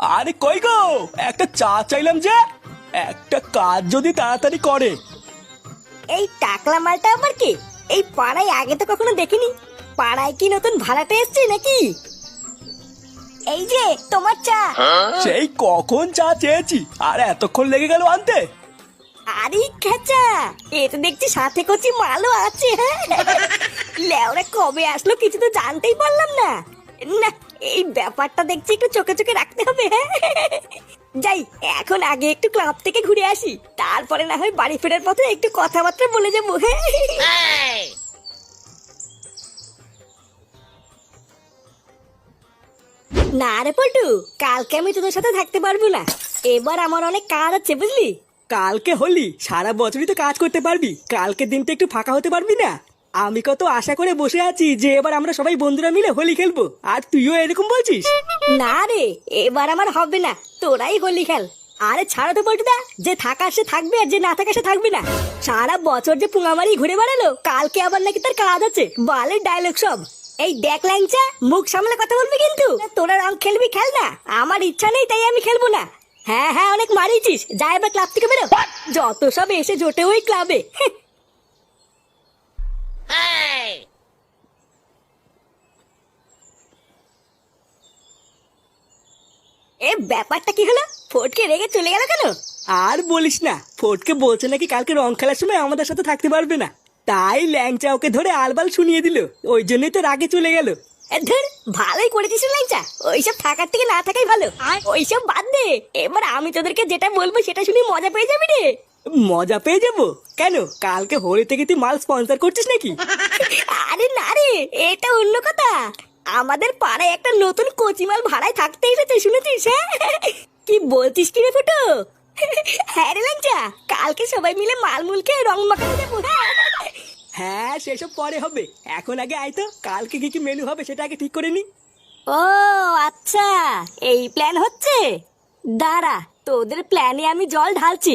আরে কই গো? একটা চা চাইলাম যে একটা কাজ যদি তাড়াতাড়ি করে। এই টাকলা মালটা আবার কি? এই পাড়ায় আগে তো কখনো দেখিনি। পাড়ায় কি নতুন ভাড়াটা এসছে নাকি? এই যে তোমার চা। সেই কখন চা চেয়েছি? আর এতক্ষণ লেগে গেল আনতে। আরে খেচা এ তো দেখছি সাথে কচি মালও আছে হ্যাঁ। লেওরা কবে আসলো কিছু তো জানতেই পারলাম না। না এই ব্যাপারটা দেখছি একটু চোখে চোখে রাখতে হবে হ্যাঁ। যাই এখন আগে একটু ক্লাব থেকে ঘুরে আসি তারপরে না হয় বাড়ি ফেরার পথে একটু কথাবার্তা বলে যাব হ্যাঁ। না রে পল্টু কালকে আমি তোদের সাথে থাকতে পারব না এবার আমার অনেক কাজ আছে বুঝলি। কালকে হলি সারা বছরই তো কাজ করতে পারবি কালকে দিনটা একটু ফাঁকা হতে পারবি না। আমি কত আশা করে বসে আছি যে এবার আমরা সবাই বন্ধুরা মিলে হোলি খেলব। আর তুইও এরকম বলছিস? না রে এবার আমার হবে না। তোরাই হোলি খেল। আরে ছাড়া তো পল্টুদা যে থাকার সে থাকবে আর যে না থাকার সে থাকবে না। সারা বছর যে পুঙামারি ঘুরে বেড়ালো কালকে আবার নাকি তার কাজ আছে। বালের ডায়লগ সব। এই দেখ ল্যাংচা মুখ সামলে কথা বলবি কিন্তু। তোরা রং খেলবি খেল না। আমার ইচ্ছা নেই তাই আমি খেলব না। হ্যাঁ হ্যাঁ অনেক মারিছিস যা এবার ক্লাব থেকে বেরো। যত সব এসে জোটে ওই ক্লাবে এ ব্যাপারটা কি হলো? ফটকে রেগে চলে গেল কেন? আর বলিস না ফটকে বলছে নাকি কালকে রং খেলার সময় আমাদের সাথে থাকতে পারবে না। তাই ল্যাংচা ওকে ধরে আলবাল শুনিয়ে দিল ওই জন্যই তো রাগে চলে গেল। এ ধুর ভালোই করেছিস লাইচা ওইসব থাকার থেকে না থাকাই ভালো। ওইসব বাদ দে। এবার আমি তোদেরকে যেটা বলব সেটা শুনে মজা পেয়ে যাবি রে। মজা পেয়ে যাব? কেন? কালকে হোলি থেকে তুই মাল স্পন্সর করছিস নাকি? আরে না রে এটা অন্য কথা। আমাদের পাড়ায় একটা নতুন কচিমাল ভাড়ায় থাকতে এসেছে শুনেছিস হ্যাঁ? কি বলছিস কি রে ফুটো? হ্যাঁ রে লাঞ্চা কালকে সবাই মিলে মালমুল খেয়ে রং মাখাতে যাব। হ্যাঁ হ্যাঁ সেসব পরে হবে। এখন আগে আয় তো কালকে কি কি মেনু হবে সেটা আগে ঠিক করে নি। ও আচ্ছা এই প্ল্যান হচ্ছে? দাঁড়া তোদের প্ল্যানে আমি জল ঢালছি।